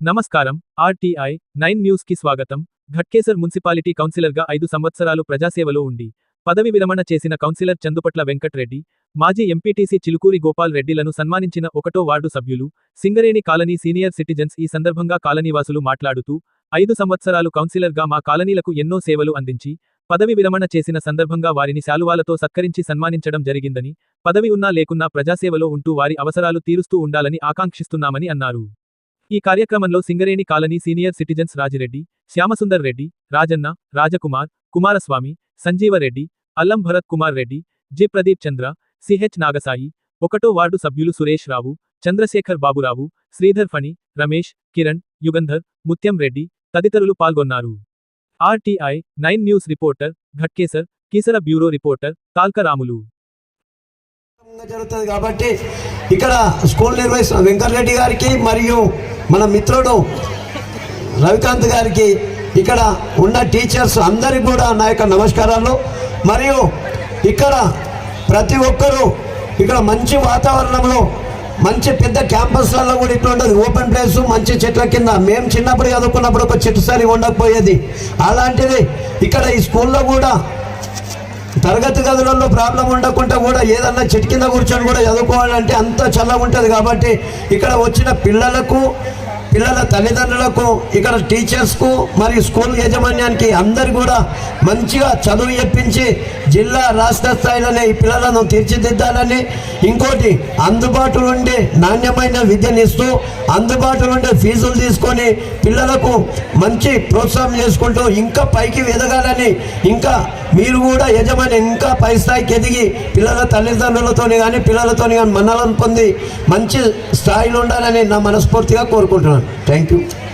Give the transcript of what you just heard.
నమస్కారం RTI nine న్యూస్కి స్వాగతం. ఘట్కేసర్ మున్సిపాలిటీ కౌన్సిలర్గా ఐదు సంవత్సరాలు ప్రజాసేవలో ఉండి పదవి విరమణ చేసిన కౌన్సిలర్ చందుపట్ల వెంకట్రెడ్డి మాజీ ఎంపీటీసీ చిలుకూరి గోపాల్ రెడ్డిలను సన్మానించిన ఒకటో వార్డు సభ్యులు సింగరేణి కాలనీ సీనియర్ సిటిజన్స్ ఈ సందర్భంగా కాలనీవాసులు మాట్లాడుతూ ఐదు సంవత్సరాలు కౌన్సిలర్గా మా కాలనీలకు ఎన్నో సేవలు అందించి పదవి విరమణ చేసిన సందర్భంగా వారిని శాలువాలతో సత్కరించి సన్మానించడం జరిగిందని పదవి ఉన్నా లేకున్నా ప్రజాసేవలో ఉంటూ వారి అవసరాలు తీరుస్తూ ఉండాలని ఆకాంక్షిస్తున్నామని అన్నారు. ఈ కార్యక్రమంలో Singareni colony senior citizens Rajireddy Shyamasundar Reddy Rajanna Rajakumar Kumaraswamy Sanjeevareddy Allam Bharat Kumar Reddy G Pradeep Chandra CH Nagasai ఒకటో వార్డు సభ్యులు సురేష్ రావు చంద్రశేఖర్ బాబురావు శ్రీధర్ ఫణి రమేష్ కిరణ్ యుగంధర్ ముత్యం రెడ్డి తదితరులు పాల్గొన్నారు. RTI nine news reporter Ghatkesar Keesara bureau reporter Talkaramulu. జరుగుతుంది కాబట్టి ఇక్కడ స్కూల్ నిర్వహిస్తున్న వెంకటరెడ్డి గారికి మరియు మన మిత్రుడు రవికాంత్ గారికి ఇక్కడ ఉన్న టీచర్స్ అందరికి కూడా నా యొక్క నమస్కారాలు. మరియు ఇక్కడ ప్రతి ఒక్కరూ ఇక్కడ మంచి వాతావరణంలో మంచి పెద్ద క్యాంపస్లలో కూడా ఇట్లా ఉండదు ఓపెన్ ప్లేస్ మంచి చెట్ల కింద. మేము చిన్నప్పుడు చదువుకున్నప్పుడు ఒక చెట్టు సరి ఉండకపోయేది. అలాంటిది ఇక్కడ ఈ స్కూల్లో కూడా తరగతి గదులలో ప్రాబ్లం ఉండకుండా కూడా ఏదన్నా చెట్టు కింద కూర్చొని కూడా చదువుకోవాలంటే అంత చల్లగా ఉంటుంది కాబట్టి ఇక్కడ వచ్చిన పిల్లలకు పిల్లల తల్లిదండ్రులకు ఇక్కడ టీచర్స్కు మరియు స్కూల్ యాజమాన్యానికి అందరు కూడా మంచిగా చదువు చెప్పించి జిల్లా రాష్ట్ర స్థాయిలోనే ఈ పిల్లలను తీర్చిదిద్దాలని ఇంకోటి అందుబాటులో ఉండే నాణ్యమైన విద్యను ఇస్తూ అందుబాటులో ఉండే ఫీజులు తీసుకొని పిల్లలకు మంచి ప్రోత్సాహం చేసుకుంటూ ఇంకా పైకి ఎదగాలని ఇంకా మీరు కూడా యజమాని ఇంకా పై స్థాయికి ఎదిగి పిల్లల తల్లిదండ్రులతోని కానీ పిల్లలతోని కానీ మన్నలను పొంది మంచి స్థాయిలో ఉండాలని నా మనస్ఫూర్తిగా కోరుకుంటున్నాను. thank you.